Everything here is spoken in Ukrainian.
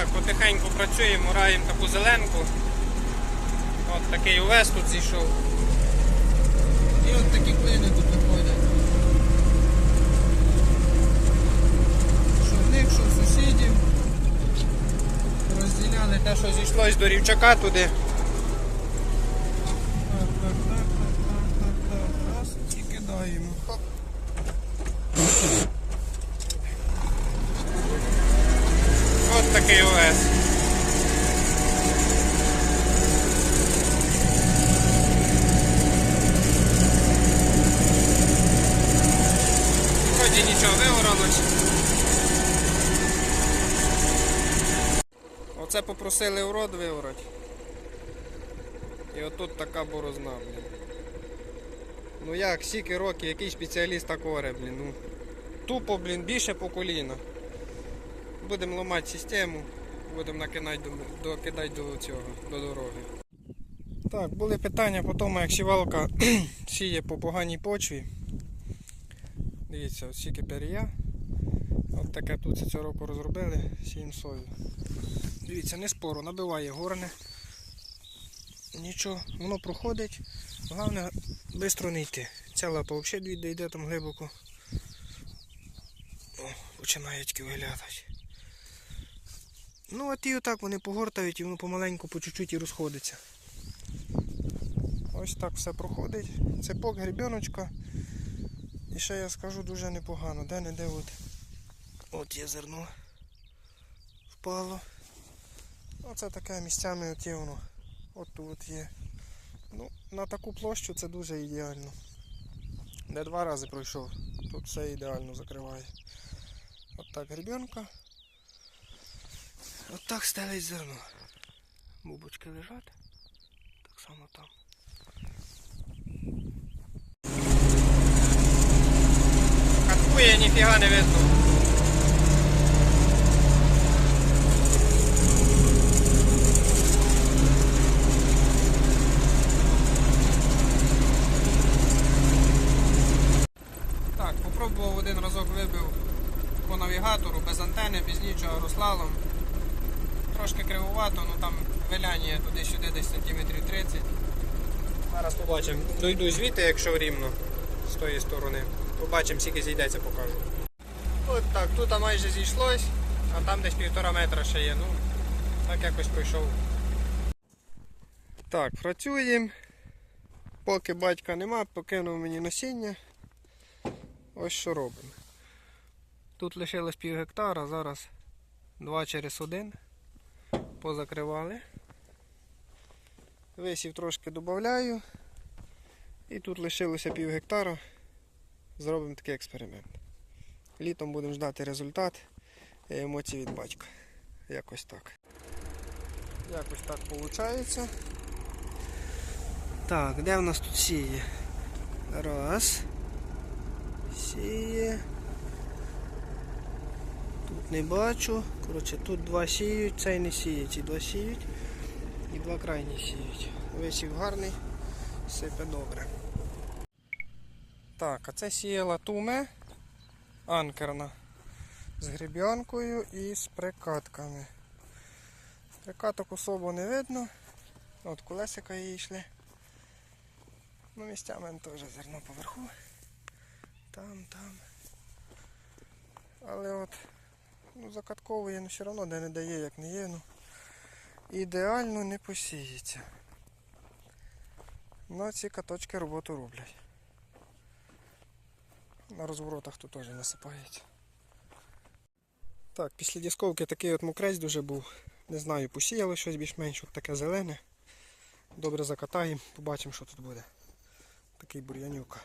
Так, потихеньку працюємо, раємо таку зеленку. От такий увес тут зійшов. І от такі клини тут виходять. Що в них, що в сусідів. Розділяли те, що зійшлось до рівчака туди. Так, так, так, так, так, так, так. Раз і кидаємо. Хоп. От такий ОС. Вроді нічого. Оце попросили урод вивороть. І отут така борозна, блін. Ну як, стільки років, який спеціаліст так оре, блін. Ну, тупо, блін, більше по коліна. Будемо ламати систему, будемо накидати до, докидати до цього, до дороги. Так, були питання по тому, як сівалка сіє по поганій почві. Дивіться, от стільки перія. От таке тут цього року розробили, сієм сою. Дивіться, не спору, набиває горне. Нічого, воно проходить. Головне швидко не йти. Ця лапа взагалі йде там глибоко. О, починає тільки виглядати. Ну, а ті отак вони погортають і воно помаленьку по чуть-чуть і розходиться. Ось так все проходить. Цепок, гребіночка. І ще я скажу дуже непогано. Де не де от. От є зерно. Впало. Оце таке місцями от є воно. От тут є. Ну, на таку площу це дуже ідеально. Де два рази пройшов, тут все ідеально закриває. От так гребенка. От так стелить зерно. Бубочки лежать. Так само там. Каткує, ніфіга не видно. Так, попробував один разок вибив по навігатору без антени, без нічого руслалом. Трошки кривувато, ну там виляння туди-сюди десь сантиметрів 30. Зараз побачимо. Дойду звідти, якщо рівно з тої сторони. Побачимо, скільки зійдеться, покажу. От так, тут майже зійшлось, а там десь півтора метра ще є. Ну, так якось пройшов. Так, працюємо. Поки батька нема, покинув мені насіння. Ось що робимо. Тут лишилось пів гектара, зараз 2 через 1 позакривали. Висів трошки додаю. І тут лишилося пів гектара. Зробимо такий експеримент. Літом будемо ждати результат і емоції від батька. Якось так. Якось так виходить. Так, де в нас тут сіє? Раз. Сіє. Тут не бачу. Коротше, тут два сіють, цей не сіє, ці два сіють і два крайні сіють. Висів гарний, сипе добре. Так, а це сіяла туме анкерна з гребінкою і з прикатками. Прикаток особо не видно. От колесика її йшли. Ну, місцями теж зерно поверху. Там, там. Але от ну, закатковує, ну все одно де не дає, як не є. Ну, ідеально не посіється. Ну, ці каточки роботу роблять. На розворотах тут теж насипається. Так, після дісковки такий от мокрець дуже був. Не знаю, посіяло щось більш-менш от таке зелене. Добре закатаємо, побачимо, що тут буде. Такий бур'янюк.